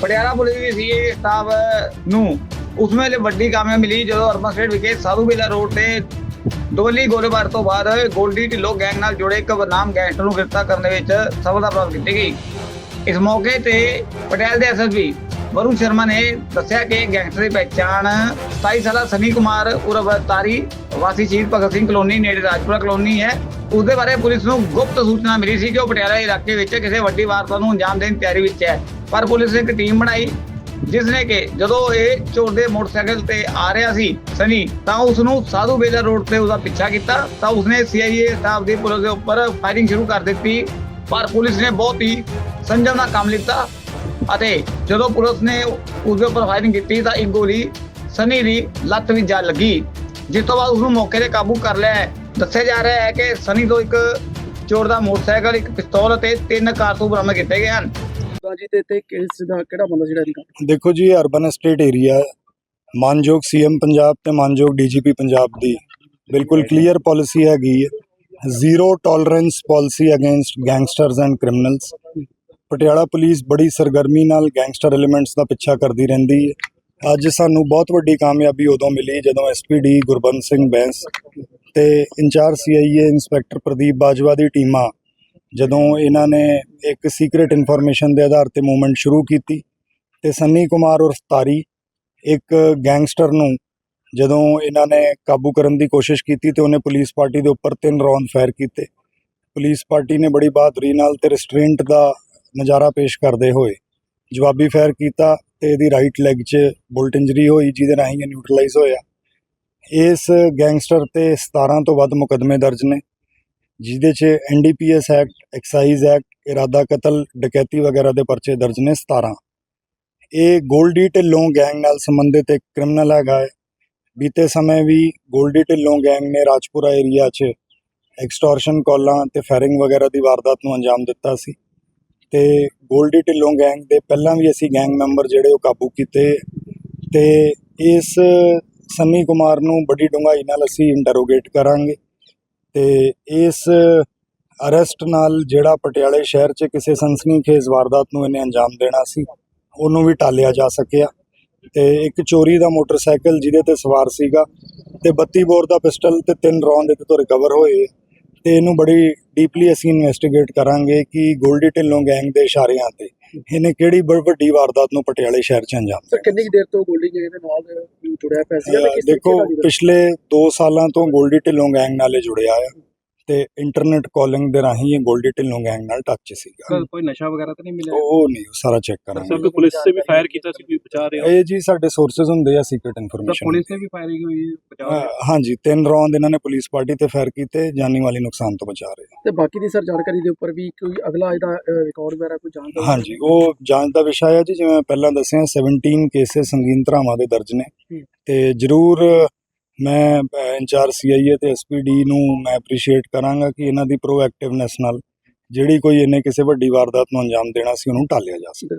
Patiala police ਦੀ ਸੀ staff, ਨੂੰ। ਉਸ ਵੇਲੇ ਵੱਡੀ ਕਾਮਯਾਬੀ ਮਿਲੀ ਜਦੋਂ ਅਰਬਨ ਸਟੇਟ ਵਿਖੇ ਸਾਧੂਬੇਲਾ ਰੋਡ ਤੇ ਦੋਲੀ ਗੋਲੀਬਾਰ ਤੋਂ ਬਾਅਦ ਗੋਲਡੀ ਢਿੱਲੋਂ ਗੈਂਗ ਨਾਲ ਜੁੜੇ ਇੱਕ ਬਦਨਾਮ ਗੈਂਗਸਟਰ ਨੂੰ ਗ੍ਰਿਫਤਾਰ ਕਰਨ ਦੇ ਵਿੱਚ ਸਫਲਤਾ ਪ੍ਰਾਪਤ ਕੀਤੀ ਗਈ। ਇਸ ਮੌਕੇ ਤੇ ਪਟਿਆਲਾ ਦੇ ਐਸਐਸਪੀ ਵਰੁਣ ਸ਼ਰਮਾ ਨੇ ਦੱਸਿਆ ਕਿ ਗੈਂਗਸਟਰ ਦੀ ਪਹਿਚਾਣ 27 ਸਾਲਾ ਸਨੀ ਕੁਮਾਰ ਉਰਫ ਤਾਰੀ ਵਾਸੀ ਸ਼ਹੀਦ ਭਗਤ ਸਿੰਘ ਕਲੋਨੀ, ਨੇੜੇ ਰਾਜਪੁਰਾ ਕਲੋਨੀ ਹੈ। ਉਸ ਦੇ ਬਾਰੇ ਪੁਲਿਸ ਨੂੰ ਗੁਪਤ ਸੂਚਨਾ ਮਿਲੀ ਸੀ ਕਿ ਉਹ ਪਟਿਆਲਾ ਇਲਾਕੇ ਵਿੱਚ ਕਿਸੇ ਵੱਡੀ ਵਾਰਤਾ ਨੂੰ ਅੰਜਾਮ ਦੇਣ ਦੀ ਤਿਆਰੀ ਵਿੱਚ ਹੈ। ਪਰ ਪੁਲਿਸ ਨੇ ਇੱਕ ਟੀਮ ਬਣਾਈ ਜਿਸ ਨੇ ਕਿ ਜਦੋਂ ਇਹ ਚੋਰ ਦੇ ਮੋਟਰਸਾਈਕਲ ਤੇ ਆ ਰਿਹਾ ਸੀ ਸਨੀ, ਤਾਂ ਉਸ ਨੂੰ ਸਾਧੂ ਬੇਲਾ ਰੋਡ ਤੇ ਉਹਦਾ ਪਿੱਛਾ ਕੀਤਾ, ਤਾਂ ਉਸਨੇ ਸੀਆਈਏ ਸਾਹਿਬ ਦੀ ਪੁਲਿਸ ਦੇ ਉੱਪਰ ਫਾਇਰਿੰਗ ਸ਼ੁਰੂ ਕਰ ਦਿੱਤੀ। ਪਰ ਪੁਲਿਸ ਨੇ ਬਹੁਤ ਹੀ ਸੰਜਮ ਨਾਲ ਕੰਮ ਲਿੱਤਾ ਅਤੇ ਜਦੋਂ ਪੁਲਿਸ ਨੇ ਉਸ ਦੇ ਉੱਪਰ ਫਾਇਰਿੰਗ ਕੀਤੀ, ਤਾਂ ਇੱਕ ਗੋਲੀ ਸਨੀ ਦੀ ਲੱਤ ਵਿੱਚ ਜਾ ਲੱਗੀ। ਜਿਸ ਤੋਂ ਬਾਅਦ ਉਸ ਨੂੰ ਮੌਕੇ ਤੇ ਕਾਬੂ ਕਰ ਲਿਆ। ਹੈ। ਦੱਸਿਆ ਜਾ ਰਿਹਾ ਹੈ ਕਿ ਸਨੀ ਤੋਂ ਇੱਕ ਚੋਰ ਦਾ ਮੋਟਰਸਾਈਕਲ, ਇੱਕ ਪਿਸਤੌਲ ਅਤੇ ਤਿੰਨ ਕਾਰਤੂਸ ਬਰਾਮਦ ਕੀਤੇ ਗਏ ਹਨ। ਦਾ ਜੀ ਤੇ ਤੇ ਕਿਸ ਦਾ ਕਿਹੜਾ ਬੰਦਾ ਜਿਹੜਾ ਇਹਦੀ ਦੇਖੋ ਜੀ ਅਰਬਨ ਐਸਟੇਟ ਏਰੀਆ ਮਾਨਯੋਗ ਸੀਐਮ ਪੰਜਾਬ ਤੇ ਮਾਨਯੋਗ ਡੀਜੀਪੀ ਪੰਜਾਬ ਦੀ। ਬਿਲਕੁਲ ਕਲੀਅਰ ਪਾਲਿਸੀ ਹੈਗੀ ਹੈ। Zero tolerance policy against gangsters and criminals Patiala police ਬੜੀ ਸਰਗਰਮੀ ਨਾਲ ਗੈਂਗਸਟਰ ਐਲੀਮੈਂਟਸ ਦਾ ਪਿੱਛਾ ਕਰਦੀ ਰਹਿੰਦੀ ਹੈ। ਅੱਜ ਸਾਨੂੰ ਬਹੁਤ ਵੱਡੀ ਕਾਮਯਾਬੀ ਉਦੋਂ ਮਿਲੀ ਜਦੋਂ ਐਸਪੀਡੀ ਗੁਰਬੰਸ ਸਿੰਘ ਬੈਂਸ ਤੇ incharge CIA inspector Pradeep Bajwa ਦੀ ਟੀਮਾਂ ਜਦੋਂ ਇਹਨਾਂ ਨੇ ਇੱਕ ਸੀਕ੍ਰੀਟ ਇਨਫੋਰਮੇਸ਼ਨ ਦੇ ਆਧਾਰ ਤੇ ਮੂਵਮੈਂਟ ਸ਼ੁਰੂ ਕੀਤੀ ਤੇ ਸੰਨੀ ਕੁਮਾਰ ਉਰਫ ਤਾਰੀ ਇੱਕ ਗੈਂਗਸਟਰ ਨੂੰ ਜਦੋਂ ਇਹਨਾਂ ਨੇ ਕਾਬੂ ਕਰਨ ਦੀ ਕੋਸ਼ਿਸ਼ ਕੀਤੀ ਤੇ ਉਹਨੇ ਪੁਲਿਸ ਪਾਰਟੀ ਦੇ ਉੱਪਰ ਤਿੰਨ ਰੌਂਦ ਫਾਇਰ ਕੀਤੇ। ਪੁਲਿਸ ਪਾਰਟੀ ਨੇ ਬੜੀ ਬਹਾਦਰੀ ਨਾਲ ਤੇ ਰਿਸਟ੍ਰੇਂਟ ਦਾ ਨਜ਼ਾਰਾ ਪੇਸ਼ ਕਰਦੇ ਹੋਏ ਜਵਾਬੀ ਫਾਇਰ ਕੀਤਾ ਤੇ ਇਹਦੀ ਰਾਈਟ ਲੈਗ 'ਚ ਬੁਲਟ ਇੰਜਰੀ ਹੋਈ ਜਿਹਦੇ ਰਾਹੀਂ ਇਹ ਨਿਊਟਰਲਾਈਜ਼ ਹੋਇਆ। ਇਸ ਗੈਂਗਸਟਰ ਤੇ 17 ਤੋਂ ਵੱਧ ਮੁਕਦਮੇ ਦਰਜ ਨੇ। ਜਿਹਦੇ 'ਚ ਐਨਡੀਪੀਐਸ ਐਕਟ ਐਕਸਾਈਜ਼ ਐਕਟ ਇਰਾਦਾ ਕਤਲ, ਡਕੈਤੀ ਵਗੈਰਾ ਦੇ ਪਰਚੇ ਦਰਜ ਨੇ 17 ਇਹ ਗੋਲਡੀ ਢਿੱਲੋਂ ਗੈਂਗ ਨਾਲ ਸੰਬੰਧਿਤ ਇੱਕ ਕ੍ਰਿਮੀਨਲ ਹੈਗਾ ਹੈ। ਬੀਤੇ ਸਮੇਂ ਵੀ ਗੋਲਡੀ ਢਿੱਲੋਂ ਗੈਂਗ ਨੇ ਰਾਜਪੁਰਾ ਏਰੀਆ 'ਚ ਐਕਸਟੋਰਸ਼ਨ ਕਾਲਾਂ ਤੇ ਫਾਇਰਿੰਗ ਵਗੈਰਾ ਦੀ ਵਾਰਦਾਤ ਨੂੰ ਅੰਜਾਮ ਦਿੱਤਾ ਸੀ। ਤੇ ਗੋਲਡੀ ਢਿੱਲੋਂ ਗੈਂਗ ਦੇ ਪਹਿਲਾਂ ਵੀ ਅਸੀਂ ਗੈਂਗ ਮੈਂਬਰ ਜਿਹੜੇ ਉਹ ਕਾਬੂ ਕੀਤੇ ਤੇ ਇਸ ਸੰਨੀ ਕੁਮਾਰ ਨੂੰ ਬੜੀ ਡੂੰਘਾਈ ਨਾਲ ਅਸੀਂ ਇੰਟਰੋਗੇਟ ਕਰਾਂਗੇ। ਤੇ ਇਸ ਅਰੈਸਟ ਨਾਲ ਜਿਹੜਾ ਪਟਿਆਲੇ ਸ਼ਹਿਰ 'ਚ ਕਿਸੇ ਸਨਸਨੀਖੇਜ਼ ਵਾਰਦਾਤ ਨੂੰ ਇਹਨੇ ਅੰਜਾਮ ਦੇਣਾ ਸੀ, ਉਹਨੂੰ ਵੀ ਟਾਲਿਆ ਜਾ ਸਕਿਆ। ਤੇ ਇੱਕ ਚੋਰੀ ਦਾ ਮੋਟਰਸਾਈਕਲ ਜਿਹਦੇ ਤੇ ਸਵਾਰ ਸੀਗਾ ਤੇ 32 ਬੋਰ ਦਾ ਪਿਸਟਲ ਤੇ ਤਿੰਨ ਰੌਂਦ ਇਹਦੇ ਤੋਂ ਰਿਕਵਰ ਹੋਏ ਤੇ ਇਹਨੂੰ ਬੜੀ ਡੀਪਲੀ ਅਸੀਂ ਇਨਵੈਸਟੀਗੇਟ ਕਰਾਂਗੇ ਕਿ ਗੋਲਡੀ ਢਿੱਲੋਂ ਗੈਂਗ ਦੇ ਇਸ਼ਾਰਿਆਂ ਤੇ ਇਹਨੇ ਕਿਹੜੀ ਬੜੀ ਵੱਡੀ ਵਾਰਦਾਤ ਨੂੰ ਪਟਿਆਲੇ ਸ਼ਹਿਰ 'ਚ ਅੰਜਾਮ ਸਰ ਕਿੰਨੀ ਦੇਰ ਤੋਂ ਗੋਲਡੀ ਜੀ ਦੇ ਨਾਲ ਜੁੜਿਆ ਪਿਆ ਸੀ? ਦੇਖੋ ਪਿਛਲੇ 2 ਸਾਲਾਂ ਤੋਂ ਗੋਲਡੀ ਢਿੱਲੋਂ ਗੈਂਗ ਨਾਲ ਜੁੜਿਆ ਆ। ਤੇ ਇੰਟਰਨੈਟ ਕਾਲਿੰਗ ਦੇ ਰਾਹੀਂ ਇਹ ਗੋਲਡੀ ਢਿੱਲੋਂ ਗੈਂਗ ਨਾਲ ਟੱਚ ਸੀਗਾ। ਕੋਈ ਨਸ਼ਾ ਵਗੈਰਾ ਤਾਂ ਨਹੀਂ ਮਿਲਿਆ? ਉਹ ਨਹੀਂ ਸਾਰਾ ਚੈੱਕ ਕਰਾਂਗੇ। ਸਭ ਪੁਲਿਸ ਤੇ ਵੀ ਫਾਇਰ ਕੀਤਾ ਸੀ ਕੋਈ ਬਚਾ ਰਿਹਾ ਇਹ ਜੀ ਸਾਡੇ ਸੋਰਸਸ ਹੁੰਦੇ ਆ ਸੀਕ੍ਰੀਟ ਇਨਫੋਰਮੇਸ਼ਨ ਪੁਲਿਸ ਤੇ ਵੀ ਫਾਇਰਿੰਗ ਹੋਈ ਬਚਾ ਹਾਂਜੀ ਤਿੰਨ ਰੌਂਦ ਇਹਨਾਂ ਨੇ ਪੁਲਿਸ ਪਾਰਟੀ ਤੇ ਫਾਇਰ ਕੀਤੇ ਜਾਨੀ ਵਾਲੇ ਨੁਕਸਾਨ ਤੋਂ ਬਚਾ ਰਹੇ ਤੇ ਬਾਕੀ ਦੀ ਸਰ ਜਾਣਕਾਰੀ ਦੇ ਉੱਪਰ ਵੀ ਕੋਈ ਅਗਲਾ ਇਹਦਾ ਰਿਕਾਰਡ ਵਗੈਰਾ ਕੋਈ ਜਾਂਚ ਹਾਂਜੀ ਉਹ ਜਾਂਚ ਦਾ ਵਿਸ਼ਾ ਹੈ ਜੀ ਜਿਵੇਂ ਪਹਿਲਾਂ ਦੱਸਿਆ 17 ਕੇਸੇ ਸੰਗੀਨ ਧਰਾਵਾਂ ਦੇ ਦਰਜ ਨੇ। ਤੇ ਜ਼ਰੂਰ ਮੈਂ ਇੰਚਾਰਜ ਸੀਆਈਏ ਤੇ ਐਸਪੀਡੀ ਨੂੰ ਮੈਂ ਅਪਰੀਸ਼ੀਏਟ ਕਰਾਂਗਾ ਕਿ ਇਹਨਾਂ ਦੀ ਪ੍ਰੋਐਕਟਿਵਨੈਸ ਨਾਲ ਜਿਹੜੀ ਕੋਈ ਇਹਨੇ ਕਿਸੇ ਵੱਡੀ ਵਾਰਦਾਤ ਨੂੰ ਅੰਜਾਮ ਦੇਣਾ ਸੀ, ਉਹਨੂੰ ਟਾਲਿਆ ਜਾ ਸਕੇ।